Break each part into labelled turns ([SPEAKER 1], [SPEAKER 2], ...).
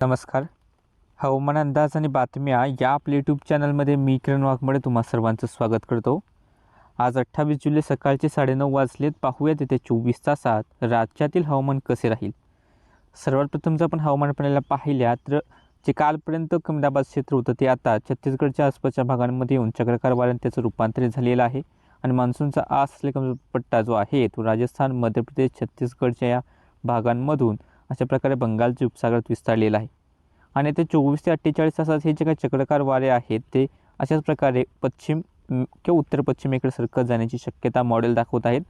[SPEAKER 1] नमस्कार. हवामान अंदाज आणि बातम्या या आपल्या यूट्यूब चॅनलमध्ये मी किरण वाघमडे तुम्हा सर्वांचं स्वागत करतो. आज अठ्ठावीस जुलै सकाळचे साडेनऊ वाजलेत. पाहूयात येत्या चोवीस तासात राज्यातील हवामान कसे राहील? सर्वात प्रथम जर आपण हवामान प्रणालीला पाहिल्या तर जे कालपर्यंत कमी दाबात क्षेत्र होतं ते आता छत्तीसगडच्या आसपासच्या भागांमध्ये येऊन चक्रकार वाऱ्यात त्याचं रूपांतरित झालेलं आहे आणि मान्सूनचा आस असलेला कमी पट्टा जो आहे तो राजस्थान मध्य प्रदेश छत्तीसगडच्या या भागांमधून अशा प्रकारे बंगालच्या उपसागरात विस्तारलेला आहे. आणि ते चोवीस ते अठ्ठेचाळीस तासात हे जे काही चक्रकार वारे आहेत ते अशाच प्रकारे पश्चिम किंवा उत्तर पश्चिमेकडे सरकत जाण्याची शक्यता मॉडेल दाखवत आहेत.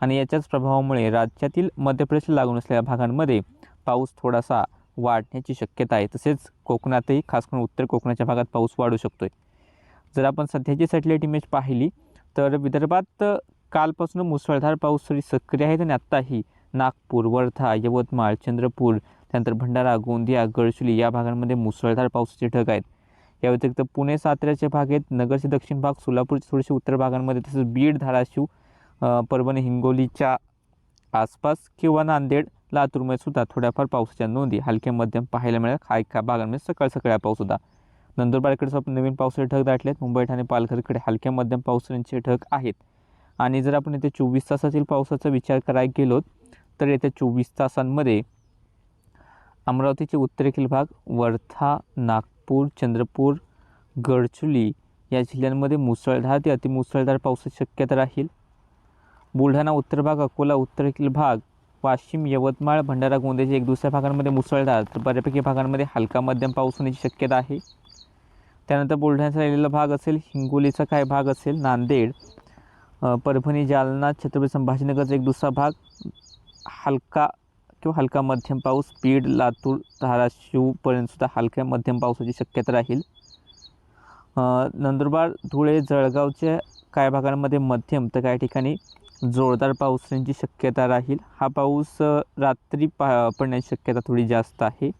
[SPEAKER 1] आणि याच्याच प्रभावामुळे राज्यातील मध्य प्रदेशला लागून असलेल्या भागांमध्ये पाऊस थोडासा वाढण्याची शक्यता आहे. तसेच कोकणातही खास करून उत्तर कोकणाच्या भागात पाऊस वाढू शकतो आहे जर आपण सध्याची सॅटेलाईट इमेज पाहिली तर विदर्भात कालपासून मुसळधार पाऊस तरी सक्रिय आहे आणि आत्ताही नागपूर वर्धा यवतमाळ चंद्रपूर त्यानंतर भंडारा गोंदिया गडचुली या भागांमध्ये मुसळधार पावसाचे ढग आहेत. या व्यतिरिक्त पुणे साताऱ्याच्या भाग आहेत नगरचे दक्षिण भाग सोलापूरचे थोडेसे उत्तर भागांमध्ये तसंच बीड धाराशिव परभणी हिंगोलीच्या आसपास किंवा नांदेड लातूरमध्ये सुद्धा थोड्याफार पावसाच्या नोंदी. हलक्या मध्यम पाहायला मिळेल. खाय काही भागांमध्ये सकाळ सकाळी पाऊस होता. नंदुरबारकडे नवीन पावसाचे ढग दाटले आहेत मुंबई ठाणे पालघरकडे हलक्या मध्यम पावसाचे ढग आहेत. आणि जर आपण येथे चोवीस तासातील पावसाचा विचार करायला गेलो तर येत्या चोवीस तासांमध्ये अमरावतीचे उत्तरेकडील भाग वर्धा नागपूर चंद्रपूर गडचुली या जिल्ह्यांमध्ये मुसळधार ते अतिमुसळधार पावसाची शक्यता राहील. बुलढाणा उत्तर भाग अकोला उत्तरेकडील भाग वाशिम यवतमाळ भंडारा गोंदियाच्या एक दुसऱ्या भागांमध्ये मुसळधार तर बऱ्यापैकी भागांमध्ये हलका मध्यम पाऊस होण्याची शक्यता आहे. त्यानंतर बुलढाण्याचा राहिलेला भाग असेल हिंगोलीचा काय भाग असेल नांदेड परभणी जालना छत्रपती संभाजीनगरचा एक दुसरा भाग हलका किंवा हलका मध्यम पाऊस बीड लातूर धाराशिवपर्यंतसुद्धा हलक्या मध्यम पावसाची शक्यता राहील. नंदुरबार धुळे जळगावच्या काही भागांमध्ये मध्यम तर काही ठिकाणी जोरदार पावसाची शक्यता राहील. हा पाऊस रात्री पा पडण्याची शक्यता थोडी जास्त आहे.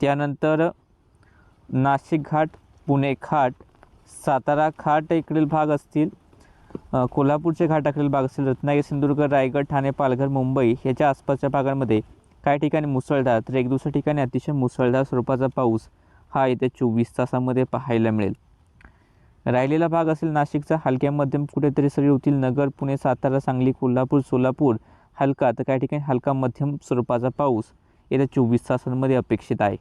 [SPEAKER 1] त्यानंतर नाशिक घाट पुणे घाट सातारा घाट इकडील भाग असतील. कोल्हापूरचे घाट घाटाकडील भाग असेल रत्नागिरी सिंधुदुर्ग रायगड ठाणे पालघर मुंबई याच्या आसपासच्या भागांमध्ये काही ठिकाणी मुसळधार तर एक दुसऱ्या ठिकाणी अतिशय मुसळधार स्वरूपाचा पाऊस हा येत्या चोवीस तासामध्ये पाहायला मिळेल. राहिलेला भाग असेल नाशिकचा हलक्या मध्यम कुठेतरी सरी होतील नगर पुणे सातारा सांगली कोल्हापूर सोलापूर हलका तर काही ठिकाणी हलका मध्यम स्वरूपाचा पाऊस येत्या चोवीस तासांमध्ये अपेक्षित आहे.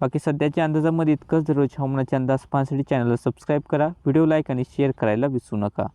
[SPEAKER 1] बाकी सध्याच्या अंदाजामध्ये इतकंच. दररोज हवामानाचे अंदाज पाहण्यासाठी चॅनलला सबस्क्राईब करा व्हिडिओ लाईक आणि शेअर करायला विसरू नका.